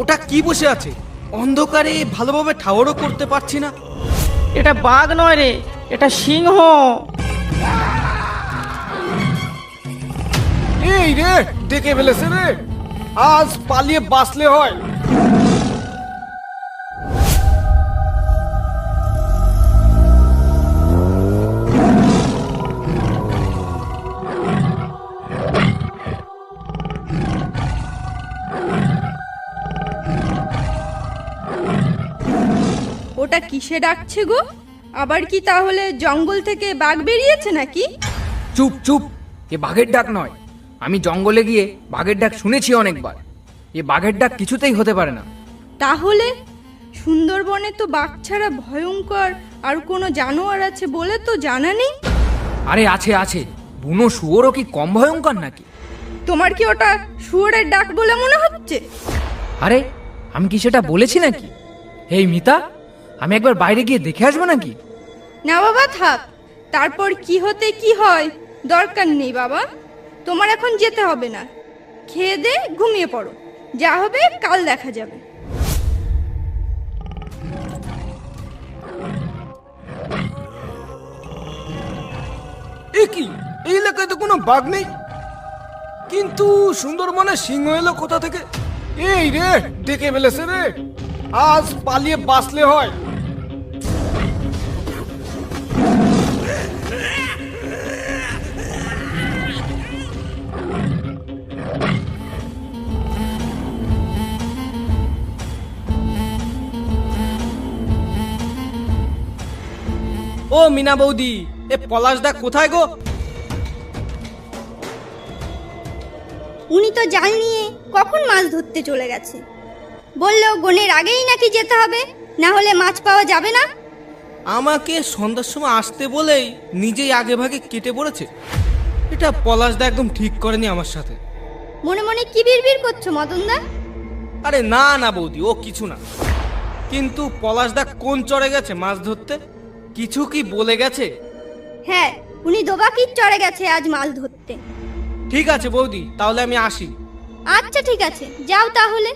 ওটা কি বসে আছে? অন্ধকারে ভালোভাবে ঠাওয়ারও করতে পারছি না। এটা বাঘ নয় রে এটা সিংহ। এই রে ডেকে ফেলেছে রে। আজ পালিয়ে বাঁচলে হয়। ওটা কিসে ডাকছে গো? আবার কি তাহলে জঙ্গল থেকে বাঘ বেরিয়েছে নাকি? চুপ চুপ। এ বাঘের ডাক নয়। আমি জঙ্গলে গিয়ে বাঘের ডাক শুনেছি অনেকবার। এ বাঘের ডাক কিছুতেই হতে পারে না। তাহলে? সুন্দরবনে তো বাঘ ছাড়া ভয়ঙ্কর আর কোনো জানোয়ার আছে বলে তো জানা নেই। আরে আছে আছে। বুনো শুয়োরও কি কম ভয়ঙ্কর নাকি? তোমার কি ওটা শুয়োরের ডাক বলে মনে হচ্ছে? আরে আমি কি সেটা বলেছি নাকি? এই মিতা? আমি একবার বাইরে গিয়ে দেখে আসব নাকি? না বাবা থাক। তারপর কি হতে কি হয় দরকার নেই বাবা। তোমার এখন যেতে হবে না। খেয়ে দে ঘুমিয়ে পড়ো। যা হবে কাল দেখা যাবে। এ কি? এই এলাকায় তো কোনো বাঘ নেই? কিন্তু সুন্দরবনে সিংহ এলো কোথা থেকে? এই রে ডেকে ফেলেছে রে। আজ পালিয়ে বাঁচলে হয়। ও মিনা বৌদি এ পলাশদা কোথায় গো? উনি তো জাল নিয়ে কখন মাছ ধরতে চলে গেছে। বলল গনের আগেই নাকি যেতে হবে না হলে মাছ পাওয়া যাবে না? আমাকে সন্ধ্যার সময় আসতে বলেই নিজেই আগে ভাগে কেটে পড়েছে। এটা পলাশদা একদম ঠিক করেনি আমার সাথে। মনে মনে কি বিড়বিড় করছ মদনদা আরে না না বৌদি ও কিছু না। কিন্তু পলাশদা কোন চড়ে গেছে মাছ ধরতে? কিছু কি বলে গেছে? হ্যাঁ উনি দোবাকির চড়ে গেছে আজ মাছ ধরতে। ঠিক আছে বৌদি তাহলে আমি আসি। আচ্ছা ঠিক আছে। যাও তাহলে।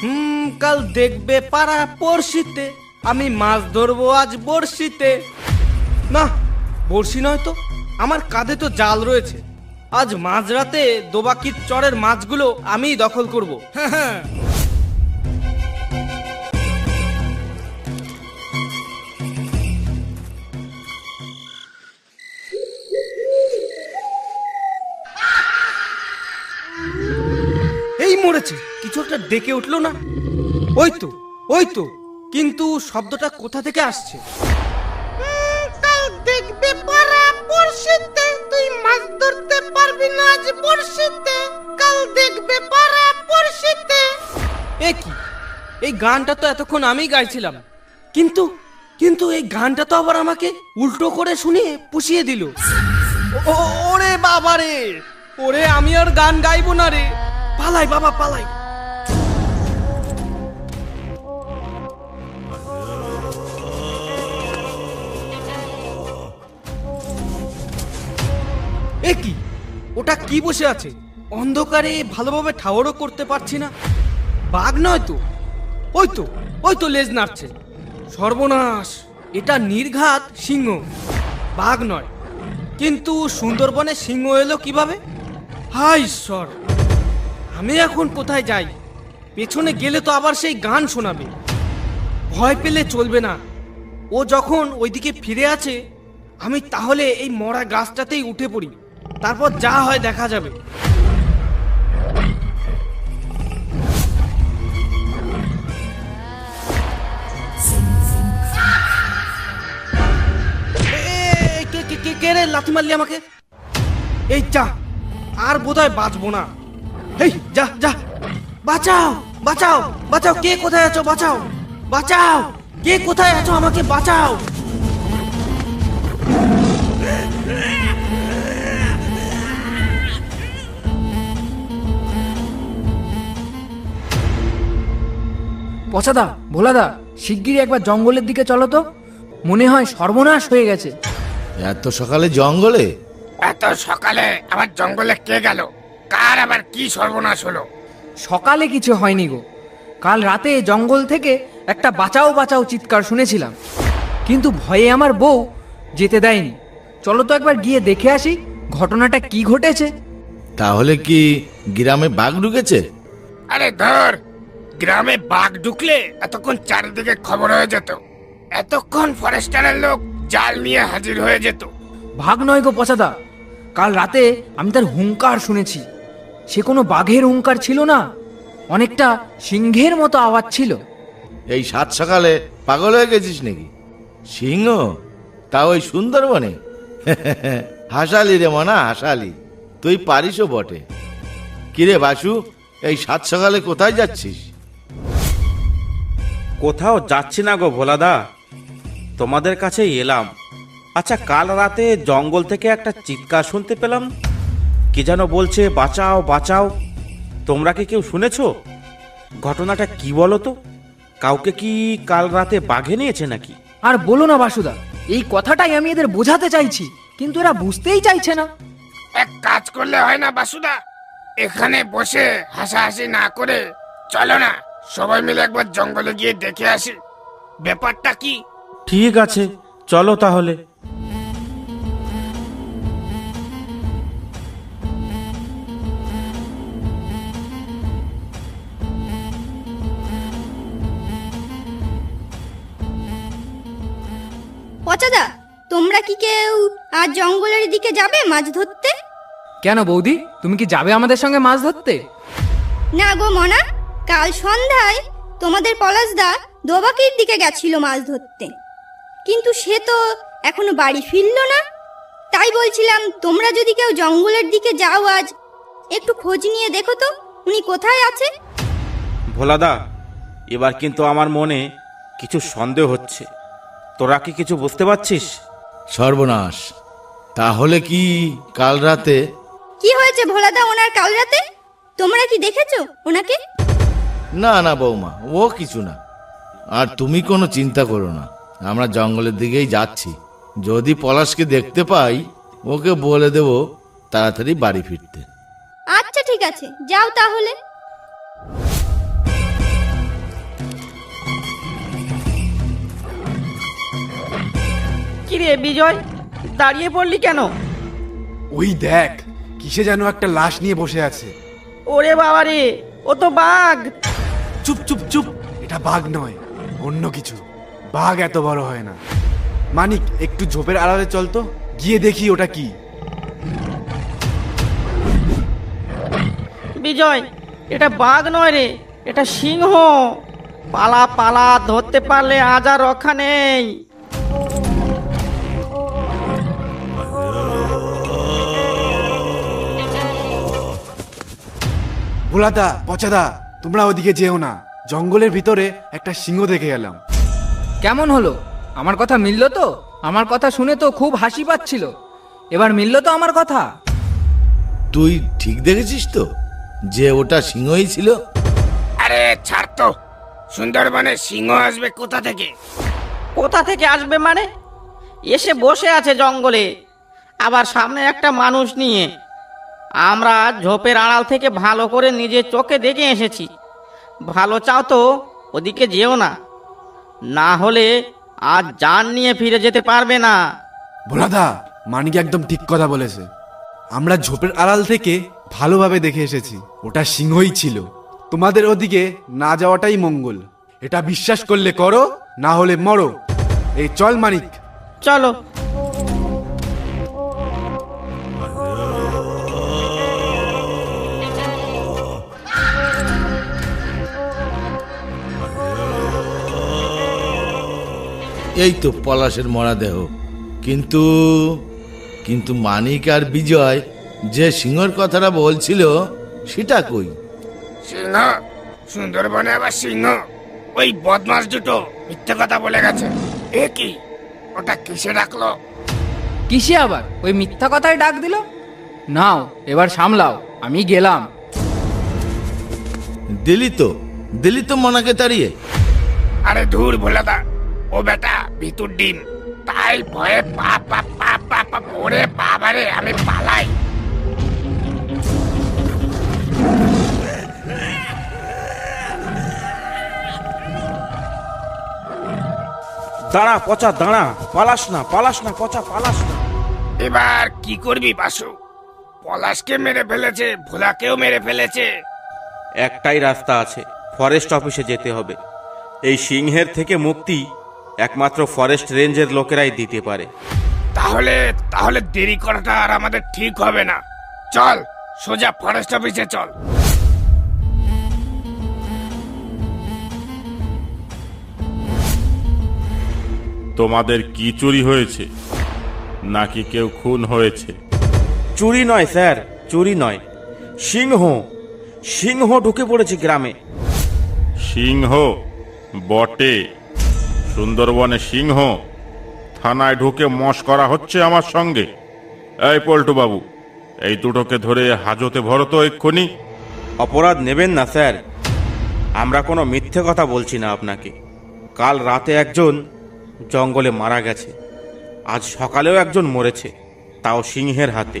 হুম কাল দেখবে পাড়া পড়শিতে আমি মাছ ধরবো আজ বড়শিতে। না বড়শি নয় তো আমার কাঁধে তো জাল রয়েছে। আজ মাঝরাতে দোবাকির চরের মাছগুলো আমিই দখল করব। এই মরেছে। কিছু একটা ডেকে উঠল না? ওই তো ওই তো। কিন্তু শব্দটা কোথা থেকে আসছে? তুই মাছ ধরতে পারবি না আজ বড়শিতে। কাল দেখবে পারা পড়শিতে এ কি? এই গানটা তো এতক্ষণ আমি গাইছিলাম। কিন্তু কিন্তু এই গানটা তো আবার আমাকে উল্টো করে শুনিয়ে পুষিয়ে দিল। ওরে বাবা রে ওরে আমি আর গান গাইবো না রে। পালাই বাবা পালাই। এ কি? ওটা কি বসে আছে? অন্ধকারে ভালোভাবে ঠাওয়ারও করতে পারছি না। বাঘ নয় তো? ওই তো ওই তো লেজ নাড়ছে। সর্বনাশ, এটা নির্ঘাত সিংহ। বাঘ নয়। কিন্তু সুন্দরবনে সিংহ এলো কীভাবে? হায় ঈশ্বর! আমি এখন কোথায় যাই? পেছনে গেলে তো আবার সেই গান শোনাবে। ভয় পেলে চলবে না। ও যখন ওইদিকে ফিরে আছে, আমি তাহলে এই মরা গাছটাতেই উঠে পড়ি। তারপর যা হয় দেখা যাবে। কে রে লাথি মারলি আমাকে? এই যা, আর বোধহয় বাঁচবো না। এই যা যা। বাঁচাও বাঁচাও বাঁচাও। কে কোথায় আছো? বাঁচাও বাঁচাও। কে কোথায় আছো আমাকে? বাঁচাও। পচাদা ভোলাদা শিগগিরই একবার জঙ্গলের দিকে চলো তো। মনে হয় সর্বনাশ হয়ে গেছে। এত সকালে জঙ্গলে? এত সকালে আবার জঙ্গলে কে গেল? কার আবার কি সর্বনাশ হলো? সকালে কিছু হয়নি গো। কাল রাতে জঙ্গল থেকে একটা বাঁচাও বাঁচাও চিৎকার শুনেছিলাম। কিন্তু ভয়ে আমার বউ যেতে দেয়নি। চলো তো একবার গিয়ে দেখে আসি ঘটনাটা কি ঘটেছে। তাহলে কি গ্রামে বাঘ ঢুকেছে? আরে ধর গ্রামে বাঘ ঢুকলে এতক্ষণ চারিদিকে খবর হয়ে যেত। এতক্ষণ ফরেস্টারের লোক জাল নিয়ে হাজির হয়ে যেত। ভাগ নয় গো পচাদা কাল রাতে আমি তার হুঙ্কার শুনেছি। সে কোনো বাঘের হুঙ্কার ছিল না অনেকটা সিংহের মতো আওয়াজ ছিল। এই সাত সকালে পাগল হয়ে গেছিস নাকি? সিংহ? তা ওই সুন্দরবনে? হাসালি রে মনা হাসালি। তুই পারিসও বটে। কিরে বাসু এই সাত সকালে কোথায় যাচ্ছিস? কোথাও যাচ্ছি না গো ভোলাদা। তোমাদের কাছেই এলাম। আচ্ছা কাল রাতে জঙ্গল থেকে একটা চিৎকার শুনতে পেলাম। কি যেন বলছে বাঁচাও বাঁচাও। তোমরা কি কেউ শুনেছো? ঘটনাটা কি বলো তো? কাউকে কি কাল রাতে বাঘে নিয়েছে নাকি? আর বলো না বাসুদা এই কথাটাই আমি এদের বোঝাতে চাইছি কিন্তু এরা বুঝতেই চাইছে না। এক কাজ করলে হয় না বাসুদা। এখানে বসে হাসাহাসি না করে চলো না। সবাই মিলে একবার জঙ্গলে গিয়ে দেখে আসি। ব্যাপারটা কি? ঠিক আছে চলো তাহলে। পচাদা তোমরা কি কেউ আজ জঙ্গলের দিকে যাবে মাছ ধরতে? কেন বৌদি? তুমি কি যাবে আমাদের সঙ্গে মাছ ধরতে? না গো মনা কাল সন্ধ্যায় তোমাদের পলাশদা দোবাকির দিকে গেছিল মাছ ধরতে। কিন্তু সে তো এখনও বাড়ি ফিরলো না। তাই বলছিলাম তোমরা যদি কেউ জঙ্গলের দিকে যাও আজ একটু খোঁজ নিয়ে দেখো তো উনি কোথায় আছে? ভোলাদা এবার কিন্তু আমার মনে কিছু সন্দেহ হচ্ছে। তোরা কি কিছু বুঝতে পারছিস? সর্বনাশ। তাহলে কি কাল রাতে? কি হয়েছে ভোলাদা ওনার কাল রাতে? তোমরা কি দেখেছ ওনাকে? না না বৌমা ও কিছু না। আর তুমি কোনো চিন্তা করো না আমরা জঙ্গলের দিকেই যাচ্ছি। যদি পলাশকে দেখতে পাই ওকে বলে দেব তাড়াতাড়ি বাড়ি ফিরতে। আচ্ছা ঠিক আছে যাও তাহলে। কিরে বিজয় দাঁড়িয়ে পড়লি কেন? ওই দেখ কিসে যেন একটা লাশ নিয়ে বসে আছে। ওরে বাবা রে ও তো বাঘ। চুপ চুপ চুপ। এটা বাঘ নয় অন্য কিছু। বাঘ এত বড় হয় না। মানিক একটু ঝোপের আড়ালে চল তো। গিয়ে দেখি ওটা কি। বিজয় এটা বাঘ নয় রে এটা সিংহ। পালা পালা ধরতে পারলে আজ আর রক্ষা নেই। ভোলাদা পচাদা। তোমরা ওদিকে যেও না। জঙ্গলের ভিতরে একটা সিংহ দেখে গেলাম কেমন হলো? আমার কথা মিলল তো? আমার কথা শুনে তো খুব হাসি পাচ্ছিল। এবার মিলল তো আমার কথা। তুই ঠিক দেখেছিস তো যে ওটা সিংহই ছিল? আরে ছাড় তো। সুন্দরবনে সিংহ আসবে কোথা থেকে? কোথা থেকে আসবে মানে? এসে বসে আছে জঙ্গলে আবার সামনে একটা মানুষ নিয়ে। আমরা ঝোপের আড়াল থেকে ভালো করে নিজের চোখে দেখে এসেছি। ভালো চাও তো ওদিকে যেও না। না হলে আজ যান নিয়ে ফিরে যেতে পারবে না। ভোলাদা মানিক একদম ঠিক কথা বলেছে। আমরা ঝোপের আড়াল থেকে ভালোভাবে দেখে এসেছি ওটা সিংহই ছিল। তোমাদের ওদিকে না যাওয়াটাই মঙ্গল। এটা বিশ্বাস করলে করো না হলে মরো। এই চল মানিক। চলো এই তো পলাশের মরা দেহ কিন্তু কিন্তু মানিক আর বিজয় যে সিংহর কথাটা বলছিল সেটা কই? সিংহ সুন্দরবনে আবার সিংহ। ওই বদমাস দুটো মিথ্যে কথা বলে গেছে। এ কি? ওটা কিসে রাখল কিসে আবার? ওই মিথ্যা কথায় ডাক দিল? নাও এবার সামলাও আমি গেলাম। দিলি তো দিলি তো মনাকে তাড়িয়ে। আরে ধুর ভোলাদা ও বেটা ভিতুর ডিম। তাই ভয়ে পা পা পা পা পা বাবারে আমি পালাই। দাঁড়া পচা দাঁড়া। পালাস না পালাস না পচা পালাস না। এবার কি করবি বাসু? পলাশকে মেরে ফেলেছে ভোলাকেও মেরে ফেলেছে। একটাই রাস্তা আছে ফরেস্ট অফিসে যেতে হবে। এই সিংহের থেকে মুক্তি একমাত্র ফরেস্ট রেঞ্জের লোকেরাই দিতে পারে। তাহলে তাহলে দেরি করাটা আর আমাদের ঠিক হবে না। চল সোজা ফরেস্ট অফিসে চল। তোমাদের কি চুরি হয়েছে? নাকি কেউ খুন হয়েছে? চুরি নয় স্যার চুরি নয়। সিংহ সিংহ ঢুকে পড়েছে গ্রামে। সিংহ বটে। সুন্দরবনে সিংহ। থানায় ঢুকে মশ করা হচ্ছে আমার সঙ্গে। এই পল্টু বাবু, এই দুটোকে ধরে হাজতে ভরো তো এক্ষুনি। অপরাধ নেবেন না, স্যার। আমরা কোনো মিথ্যে কথা বলছি না আপনাকে। কাল রাতে একজন জঙ্গলে মারা গেছে। আজ সকালেও একজন মরেছে, তাও সিংহের হাতে।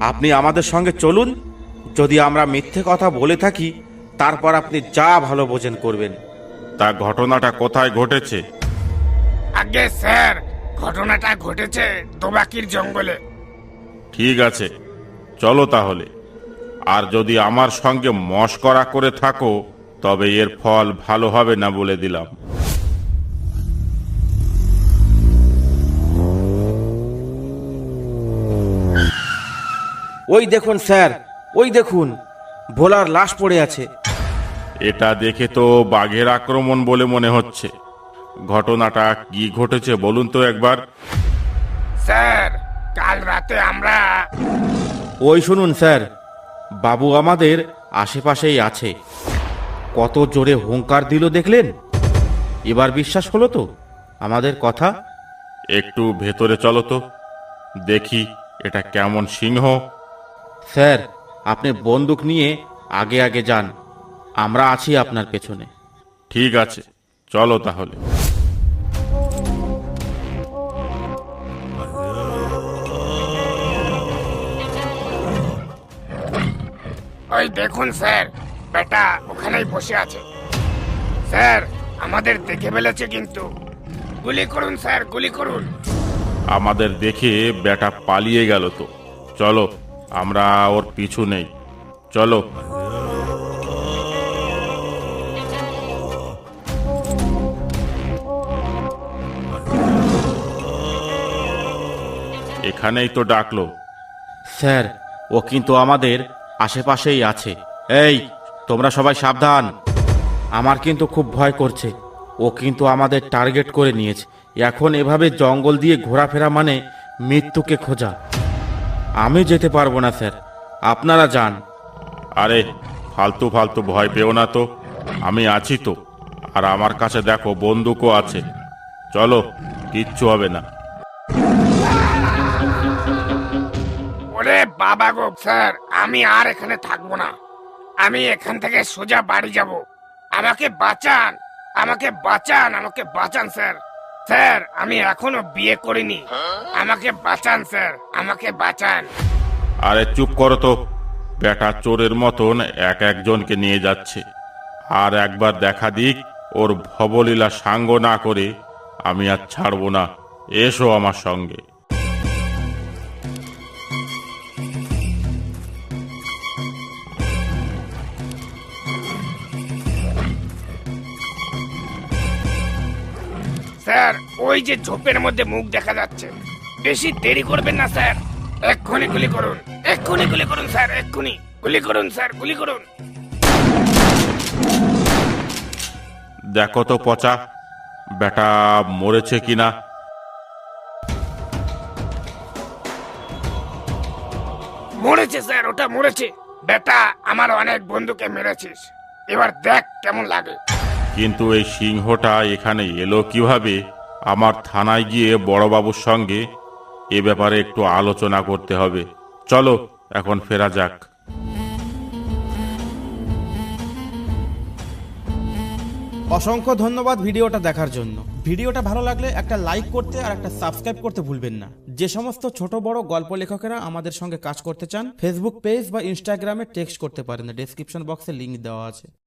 আপনি আমাদের সঙ্গে চলুন। যদি আমরা মিথ্যে কথা বলে থাকি, তারপর আপনি যা ভালো বোঝেন করবেন। তা ঘটনাটা কোথায় ঘটেছে? আগে স্যার ঘটনাটা ঘটেছে দোবাকির জঙ্গলে। ঠিক আছে চলো তাহলে। আর যদি আমার সঙ্গে মস্করা করে থাকো তবে এর ফল ভালো হবে না বলে দিলাম। ওই দেখুন স্যার ওই দেখুন ভোলার লাশ পড়ে আছে। এটা দেখে তো বাঘের আক্রমণ বলে মনে হচ্ছে। ঘটনাটা কি ঘটেছে বলুন তো একবার। স্যার কাল রাতে আমরা ওই শুনুন স্যার। বাবু আমাদের আশেপাশেই আছে। কত জোরে হুঙ্কার দিল দেখলেন? এবার বিশ্বাস হলো তো? আমাদের কথা? একটু ভেতরে চলো তো। দেখি এটা কেমন সিংহ। স্যার আপনি বন্দুক নিয়ে আগে আগে যান। আমরা আছি আপনার পেছনে। ঠিক আছে চলো তাহলে। ওই দেখুন স্যার বেটা ওখানেই বসে আছে। স্যার আমাদের দেখে ফেলেছে কিন্তু। গুলি করুন স্যার গুলি করুন। আমাদের দেখে বেটা পালিয়ে গেল তো। চলো আমরা ওর পিছু নেই। চলো। এখানেই তো ডাকলো। স্যার। ও কিন্তু আমাদের আশেপাশেই আছে। এই তোমরা সবাই সাবধান। আমার কিন্তু খুব ভয় করছে। ও কিন্তু আমাদের টার্গেট করে নিয়েছে। এখন এভাবে জঙ্গল দিয়ে ঘোরাফেরা মানে মৃত্যুকে খোঁজা। আমি যেতে পারব না স্যার। আপনারা যান। আরে ফালতু ফালতু ভয় পেও না তো। আমি আছি তো। আর আমার কাছে দেখো বন্দুকও আছে। চলো কিচ্ছু হবে না। ওরে বাবা গো, স্যার, আমি আর এখানে থাকব না। আমি এখান থেকে সোজা বাড়ি যাব। আমাকে বাঁচান আমাকে বাঁচান আমাকে বাঁচান, স্যার। স্যার, আমি এখনও বিয়ে করিনি। আমাকে বাঁচান, স্যার, আমাকে বাঁচান। আরে চুপ করো তো। বেটা চোরের মতন এক একজনকে নিয়ে যাচ্ছে। আর একবার দেখা দিক, ওর ভবলীলা সাঙ্গ না করে আমি আর ছাড়বো না। এসো আমার সঙ্গে। স্যার ওই যে ঝোপের মধ্যে মুখ দেখা যাচ্ছে। বেশি দেরি করবেন না স্যার। এক্ষুনি গুলি করুন এক্ষুনি গুলি করুন স্যার এক্ষুনি। গুলি করুন স্যার গুলি করুন। দেখো তো পচা বেটা মরেছে কিনা। মরেছে স্যার ওটা মরেছে। বেটা আমার অনেক বন্ধুকে মেরেছিস। এবার দেখ কেমন লাগে। কিন্তু এই সিংহটা এখানে এলো কীভাবে? আমার থানায় গিয়ে বড়বাবুর সঙ্গে এ ব্যাপারে একটু আলোচনা করতে হবে। চলো, এখন ফেরা যাক। অসংখ্য ধন্যবাদ ভিডিওটা দেখার জন্য। ভিডিওটা ভালো লাগলে একটা লাইক করতে আর একটা সাবস্ক্রাইব করতে ভুলবেন না। যে সমস্ত ছোট বড় গল্প লেখকেরা আমাদের সঙ্গে কাজ করতে চান ফেসবুক পেজ বা ইনস্টাগ্রামে টেক্সট করতে পারেন। ডেসক্রিপশন বক্সে লিংক দেওয়া আছে।